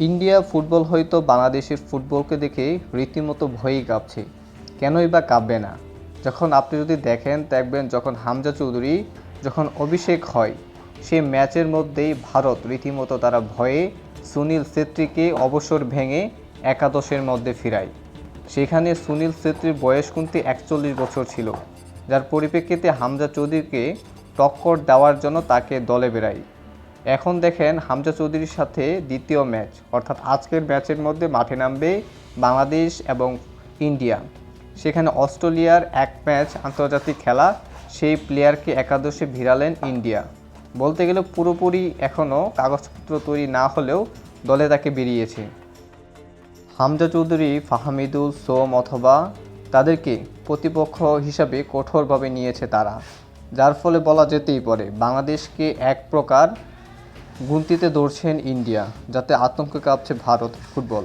India football হয়তো বাংলাদেশের ফুটবলকে দেখে রীতিমতো ভয়েই কাঁপছে। কেনই বা কাঁপবে না? যখন আপনি যদি দেখেন, দেখবেন যখন হামজা চৌধুরী, যখন অভিষেক হয়, সেই ম্যাচের মধ্যেই ভারত রীতিমতো তারা ভয়ে সুনীল ছেত্রীকে অবসর ভেঙে একাদশের মধ্যে ফিরায়। সেখানে সুনীল ছেত্রীর বয়স কিন্তু একচল্লিশ বছর ছিল। যার পরিপ্রেক্ষিতে হামজা চৌধুরীকে টক্কর দেওয়ার জন্য তাকে দলে বেড়ায়। এখন দেখেন হামজা চৌধুরীর সাথে দ্বিতীয় ম্যাচ, অর্থাৎ আজকের ম্যাচের মধ্যে মাঠে নামবে বাংলাদেশ এবং ইন্ডিয়া। সেখানে অস্ট্রেলিয়ার এক ম্যাচ আন্তর্জাতিক খেলা, সেই প্লেয়ারকে একাদশে ভিড়ালেন ইন্ডিয়া। বলতে গেলে পুরোপুরি এখনও কাগজপত্র তৈরি না হলেও দলে তাকে বেরিয়েছে। হামজা চৌধুরী, ফাহামিদুল, সোম অথবা তাদেরকে প্রতিপক্ষ হিসাবে কঠোরভাবে নিয়েছে তারা, যার ফলে বলা যেতেই পারে বাংলাদেশকে এক প্রকার গুনতিতে দৌড়ছেন ইন্ডিয়া যাতে আতঙ্কে কাঁপছে ভারত ফুটবল।